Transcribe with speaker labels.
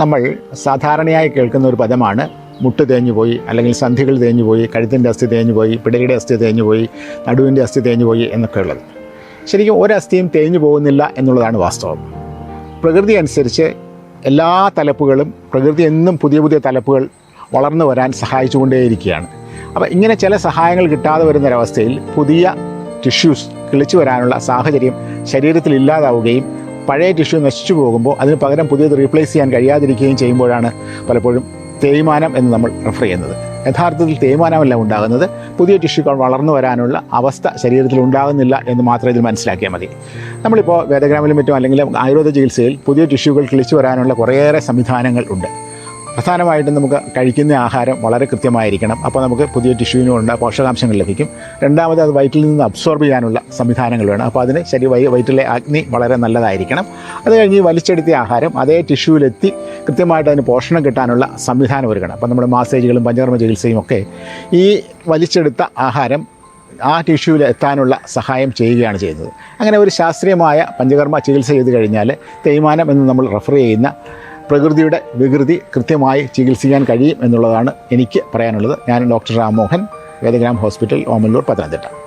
Speaker 1: നമ്മൾ സാധാരണയായി കേൾക്കുന്ന ഒരു പദമാണ്. മുട്ട് തേഞ്ഞു പോയി അല്ലെങ്കിൽ സന്ധികൾ തേഞ്ഞു പോയി കഴുത്തിന്റെ അസ്ഥി തേഞ്ഞു പോയി പിടയുടെ അസ്ഥി തേഞ്ഞു പോയി നടുവിന്റെ അസ്ഥി തേഞ്ഞു പോയി എന്നൊക്കെ ഉള്ളത്. ശരിക്കും ഒരസ്ഥിയും തേഞ്ഞു പോകുന്നില്ല എന്നുള്ളതാണ് വാസ്തവം. പ്രകൃതി അനുസരിച്ച് എല്ലാ തലപ്പുകളും പ്രകൃതി എന്നും പുതിയ പുതിയ തലപ്പുകൾ വളർന്നു വരാൻ സഹായിച്ചുകൊണ്ടേയിരിക്കുകയാണ്. അപ്പോൾ ഇങ്ങനെ ചില സഹായങ്ങൾ കിട്ടാതെ വരുന്നൊരവസ്ഥയിൽ പുതിയ ടിഷ്യൂസ് കിളിച്ചു വരാനുള്ള സാഹചര്യം ശരീരത്തിൽ ഇല്ലാതാവുകയും പഴയ ടിഷ്യൂ നശിച്ചു പോകുമ്പോൾ അതിന് പകരം പുതിയത് റീപ്ലേസ് ചെയ്യാൻ കഴിയാതിരിക്കുകയും ചെയ്യുമ്പോഴാണ് പലപ്പോഴും തേയ്മാനം എന്ന് നമ്മൾ റെഫർ ചെയ്യുന്നത്. യഥാർത്ഥത്തിൽ തേയ്മാനമല്ല ഉണ്ടാകുന്നത്. പുതിയ ടിഷ്യൂകൾ വളർന്നു വരാനുള്ള അവസ്ഥ ശരീരത്തിൽ ഉണ്ടാകുന്നില്ല എന്ന് മാത്രമേ ഇതിൽ മനസ്സിലാക്കിയാൽ മതി. നമ്മളിപ്പോൾ വേദഗ്രാമിലും മറ്റും അല്ലെങ്കിൽ ആയുർവേദ ചികിത്സയിൽ പുതിയ ടിഷ്യൂകൾ കിളിച്ചു വരാനുള്ള കുറേയേറെ സംവിധാനങ്ങൾ ഉണ്ട്. പ്രധാനമായിട്ടും നമുക്ക് കഴിക്കുന്ന ആഹാരം വളരെ കൃത്യമായിരിക്കണം. അപ്പോൾ നമുക്ക് പുതിയ ടിഷ്യൂവിനുണ്ട് പോഷകാംശങ്ങൾ ലഭിക്കും. രണ്ടാമത് അത് വയറ്റിൽ നിന്ന് അബ്സോർബ് ചെയ്യാനുള്ള സംവിധാനങ്ങൾ വേണം. അപ്പോൾ അതിന് ശരി വയ വയറ്റിലെ അഗ്നി വളരെ നല്ലതായിരിക്കണം. അത് കഴിഞ്ഞ് ഈ വലിച്ചെടുത്തിയ ആഹാരം അതേ ടിഷ്യൂവിലെത്തി കൃത്യമായിട്ട് അതിന് പോഷണം കിട്ടാനുള്ള സംവിധാനം ഒരുക്കണം. അപ്പോൾ നമ്മുടെ മാസേജുകളും പഞ്ചകർമ്മ ചികിത്സയും ഒക്കെ ഈ വലിച്ചെടുത്ത ആഹാരം ആ ടിഷ്യൂവിൽ എത്താനുള്ള സഹായം ചെയ്യുകയാണ് ചെയ്യുന്നത്. അങ്ങനെ ഒരു ശാസ്ത്രീയമായ പഞ്ചകർമ്മ ചികിത്സ ചെയ്ത് കഴിഞ്ഞാൽ തേയ്മാനം എന്ന് നമ്മൾ റെഫർ ചെയ്യുന്ന പ്രകൃതിയുടെ വികൃതി കൃത്യമായി ചികിത്സിക്കാൻ കഴിയും എന്നുള്ളതാണ് എനിക്ക് പറയാനുള്ളത്. ഞാൻ ഡോക്ടർ രാമോഹൻ വേദഗ്രാം ഹോസ്പിറ്റൽ ഓമല്ലൂർ പത്തനംതിട്ട.